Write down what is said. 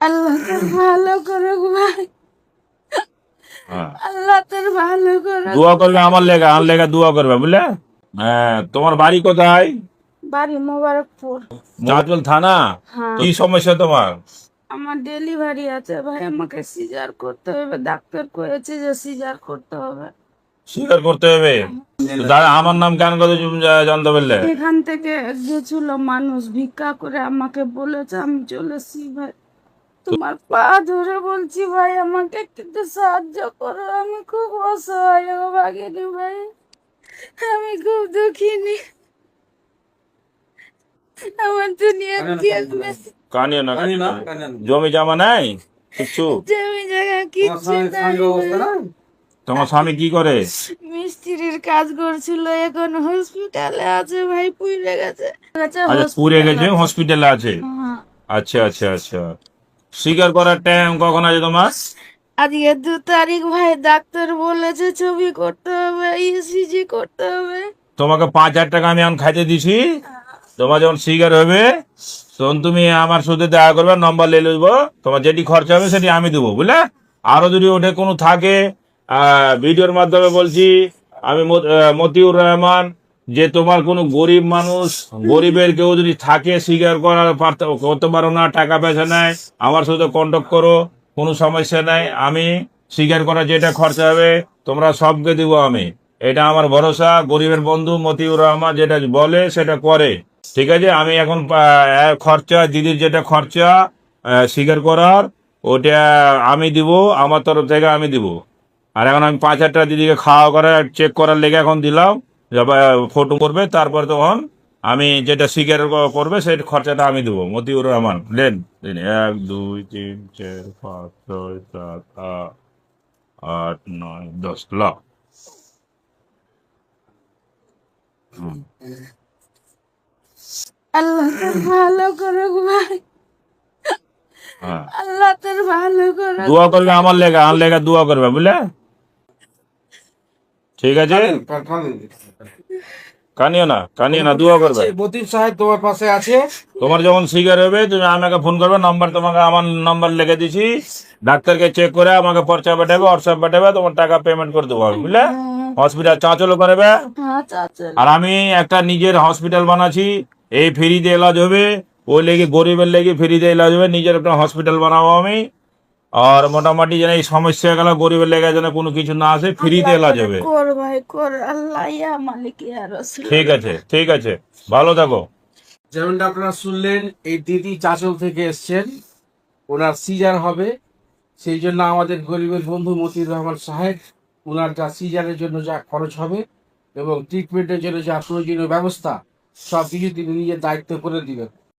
আল্লাহ তোর ভালো করুক ভাই। হ্যাঁ। আল্লাহ তোর ভালো করুক। দোয়া করবে আমার লেগা আমার লেগা দোয়া করবে বুঝলে? হ্যাঁ তোমার বাড়ি কোথায়? বাড়ি মোবারকপুর। চাঁচল থানা? হ্যাঁ। কি সমস্যা তোমার? আমার ডেলিভারি আছে ভাই আমাকে সিজার করতে হবে ডাক্তার কয়েছে যে সিজার করতে হবে। স্বীকার করতে হবে? দাদা আমার নাম কেন কথা জানতে পারলে। এখান থেকে গেছিল মানুষ ভিক্ষা করে আমাকে বলেছে আমি চলেছি ভাই। তোমার পা ধরে বলছি ভাই আমাকে একটু সাহায্য করো। আমি খুব অসহায় ভাগিনি ভাই। আমি খুব দুঃখিনী। আমার দুনিয়া কানিও না। জমি জমা নাই? কিচ্ছু? জমি জায়গা না? তোমার স্বামী কি করে? মিস্ত্রির কাজ করছিল এখন হসপিটালে আছে ভাই পুড়ে গেছে। গেছে আচ্ছা পুড়ে গেছে হসপিটালে আছে। হ্যাঁ। আচ্ছা আচ্ছা আচ্ছা। স্বীকার করার টাইম কখন আছে তোমার? আজকে দু তারিখ ভাই ডাক্তার বলেছে ছবি করতে হবে ইসিজি করতে হবে। তোমাকে পাঁচ হাজার টাকা আমি এখন খাইতে দিছি। তোমার যখন স্বীকার হবে তখন তুমি আমার সাথে দেখা করবে নম্বর নিয়ে নেব তোমার যেটি খরচা হবে সেটি আমি দেবো বুঝলে? আরও যদি ওঠে কোনো থাকে ভিডিওর মাধ্যমে বলছি আমি মতিউর রহমান যে তোমার কোনো গরিব মানুষ, গরিবের কেউ যদি থাকে, স্বীকার করার করতে পারো না, টাকা পয়সা নাই, আমার সাথে কন্ট্যাক্ট করো, কোনো সমস্যা নাই, আমি স্বীকার করার যেটা খরচা হবে, তোমরা সবকে দিব আমি। এটা আমার ভরসা, গরিবের বন্ধু মতিউর রহমান যেটা বলে, সেটা করে। ঠিক আছে? আমি এখন খরচা, দিদির যেটা খরচা স্বীকার করার, ওটা আমি দিব, আমার তরফ থেকে আমি দিব। আর এখন আমি পাঁচ হাজার টাকা দিদিকে খাওয়া করার চেক করার লেগে এখন দিলাম। ফটো করবে তারপর তখন আমি যেটা স্বীকার করবে সেই খরচাটা আমি দেবো। মতিউর রহমান লেন। এক দুই তিন চার পাঁচ ছয় সাত আট নয় দশ লাখ আল্লাহ ভালো করুক ভাই। হ্যাঁ। আল্লাহ তোর ভালো করুক। দোয়া করবে আমার লেগা আমার লেগা দোয়া করবে বুঝলে? ঠিক আছে? কান- কান- কানিও না কানিও না দোয়া করবে। সেই মতিন সাহেব তোমার পাশে আছে। তোমার যখন শিকার হবে তুমি আমাকে ফোন করবে নাম্বার তোমাকে আমার নাম্বার লিখে দিছি। ডাক্তারকে চেক করে আমাকে পর্চা পাঠাবে হোয়াটসঅ্যাপ পাঠাবে তোমার টাকা পেমেন্ট করে দেবো আমি বুঝলে? হসপিটাল চাঁচলও করবে। হ্যাঁ আর আমি একটা নিজের হসপিটাল বানাচ্ছি এই ফ্রিতে এলাজ হবে ওই লেগে গরিবের লেগে ফ্রিতে এলাজ হবে নিজের একটা হসপিটাল বানাবো আমি। আর মোটামুটি যেন এই সমস্যা গেল গরিবের লেগে যেন কোনো কিছু না আসে ফ্রিতে এলাজ হবে কর ভাই কর আল্লাহ ইয়া মালিক ইয়া রাসূল। ঠিক আছে ঠিক আছে ভালো থাকো। যেমনটা আপনারা শুনলেন এই দিদি চাচল থেকে এসছেন ওনার সিজার হবে সেই জন্য আমাদের গরিবের বন্ধু মতিউর রহমান সাহেব ওনার যা সিজারের জন্য যা খরচ হবে এবং ট্রিটমেন্টের জন্য যা প্রয়োজনীয় ব্যবস্থা সব কিছু তিনি নিজের দায়িত্ব করে দিবেন।